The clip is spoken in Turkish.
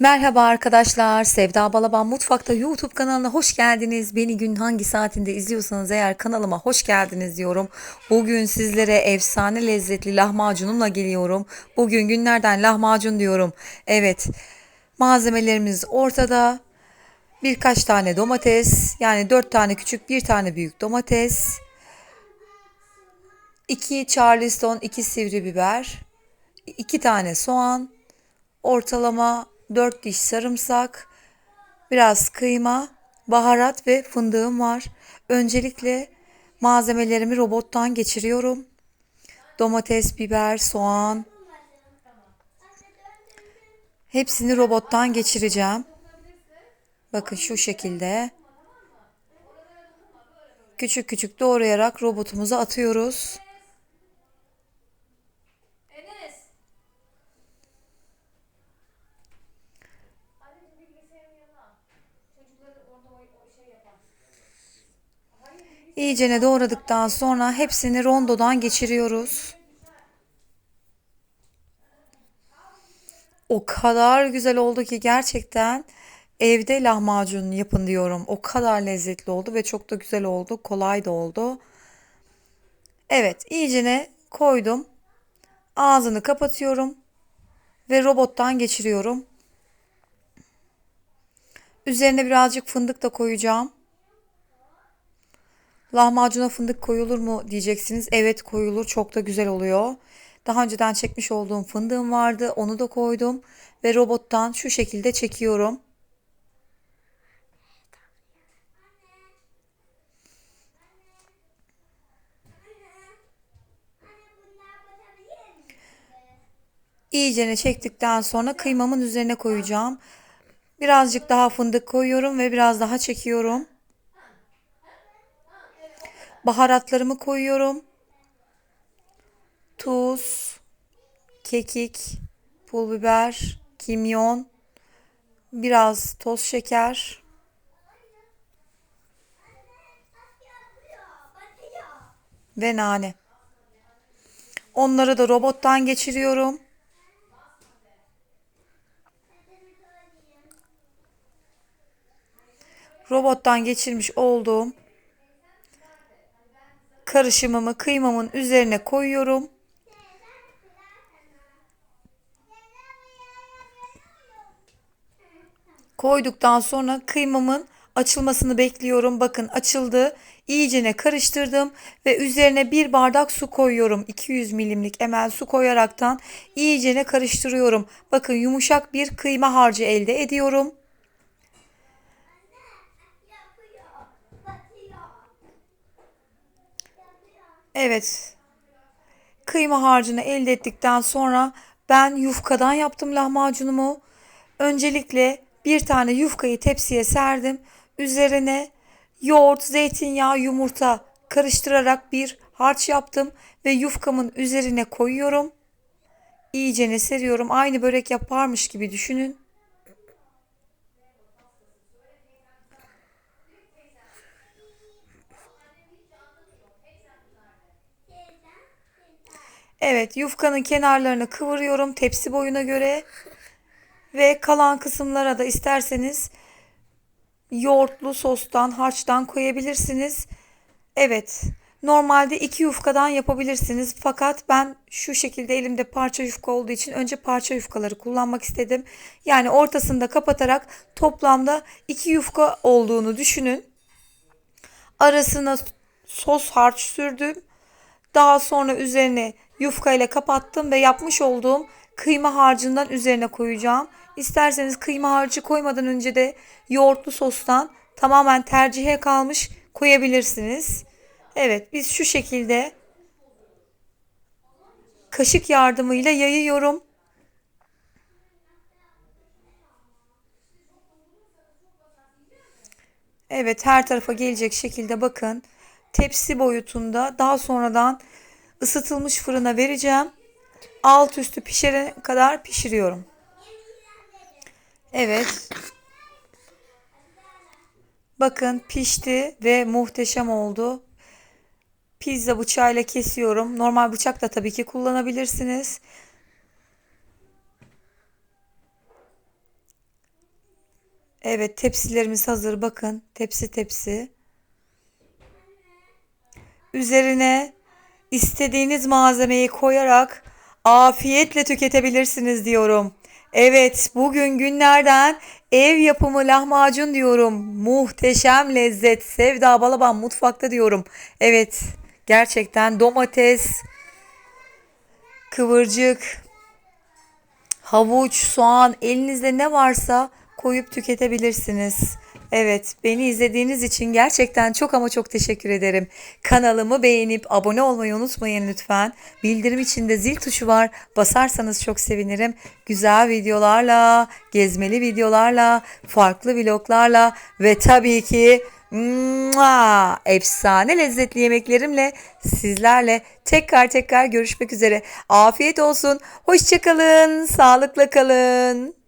Merhaba arkadaşlar, Sevda Balaban Mutfak'ta YouTube kanalına hoş geldiniz. Beni gün hangi saatinde izliyorsanız eğer kanalıma hoş geldiniz diyorum. Bugün sizlere efsane lezzetli lahmacunumla geliyorum. Bugün günlerden lahmacun diyorum. Evet, malzemelerimiz ortada. Birkaç tane domates, yani dört tane küçük, bir tane büyük domates. 2 charleston, 2 sivri biber, 2 tane soğan, ortalama 4 diş sarımsak, biraz kıyma, baharat ve fındığım var. Öncelikle malzemelerimi robottan geçiriyorum. Domates, biber, soğan. Hepsini robottan geçireceğim. Bakın şu şekilde. Küçük küçük doğrayarak robotumuza atıyoruz. İyicene doğradıktan sonra hepsini rondodan geçiriyoruz. O kadar güzel oldu ki gerçekten evde lahmacun yapın diyorum. O kadar lezzetli oldu ve çok da güzel oldu. Kolay da oldu. Evet, iyicene koydum. Ağzını kapatıyorum ve robottan geçiriyorum. Üzerine birazcık fındık da koyacağım. Lahmacuna fındık koyulur mu diyeceksiniz. Evet koyulur. Çok da güzel oluyor. Daha önceden çekmiş olduğum fındığım vardı. Onu da koydum ve robottan şu şekilde çekiyorum. İyicene çektikten sonra kıymamın üzerine koyacağım. Birazcık daha fındık koyuyorum ve biraz daha çekiyorum. Baharatlarımı koyuyorum. Tuz, kekik, pul biber, kimyon, biraz toz şeker. Ve nane. Onları da robottan geçiriyorum. Robottan geçirmiş olduğum karışımımı kıymamın üzerine koyuyorum. Koyduktan sonra kıymamın açılmasını bekliyorum. Bakın açıldı. İyicene karıştırdım ve üzerine bir bardak su koyuyorum. 200 milimlik emel su koyaraktan iyicene karıştırıyorum. Bakın yumuşak bir kıyma harcı elde ediyorum. Evet. Kıyma harcını elde ettikten sonra ben yufkadan yaptım lahmacunumu. Öncelikle bir tane yufkayı tepsiye serdim. Üzerine yoğurt, zeytinyağı, yumurta karıştırarak bir harç yaptım ve yufkamın üzerine koyuyorum. İyicene seriyorum. Aynı börek yaparmış gibi düşünün. Evet, yufkanın kenarlarını kıvırıyorum tepsi boyuna göre ve kalan kısımlara da isterseniz yoğurtlu sostan, harçtan koyabilirsiniz. Evet, normalde iki yufkadan yapabilirsiniz fakat ben şu şekilde elimde parça yufka olduğu için önce parça yufkaları kullanmak istedim. Yani ortasında kapatarak toplamda iki yufka olduğunu düşünün. Arasına sos harç sürdüm. Daha sonra üzerine yufka ile kapattım ve yapmış olduğum kıyma harcından üzerine koyacağım. İsterseniz kıyma harcı koymadan önce de yoğurtlu sostan tamamen tercihe kalmış koyabilirsiniz. Evet biz şu şekilde kaşık yardımıyla yayıyorum. Evet her tarafa gelecek şekilde bakın. Tepsi boyutunda daha sonradan ısıtılmış fırına vereceğim. Alt üstü pişene kadar pişiriyorum. Evet. Bakın pişti ve muhteşem oldu. Pizza bıçağıyla kesiyorum. Normal bıçak da tabii ki kullanabilirsiniz. Evet tepsilerimiz hazır bakın tepsi tepsi. Üzerine istediğiniz malzemeyi koyarak afiyetle tüketebilirsiniz diyorum. Evet bugün günlerden ev yapımı lahmacun diyorum. Muhteşem lezzet. Sevda Balaban mutfakta diyorum. Evet gerçekten domates, kıvırcık, havuç, soğan elinizde ne varsa koyup tüketebilirsiniz. Evet, beni izlediğiniz için gerçekten çok ama çok teşekkür ederim. Kanalımı beğenip abone olmayı unutmayın lütfen. Bildirim içinde zil tuşu var. Basarsanız çok sevinirim. Güzel videolarla, gezmeli videolarla, farklı vloglarla ve tabii ki Mua! efsane lezzetli yemeklerimle sizlerle tekrar tekrar görüşmek üzere. Afiyet olsun. Hoşçakalın. Sağlıkla kalın.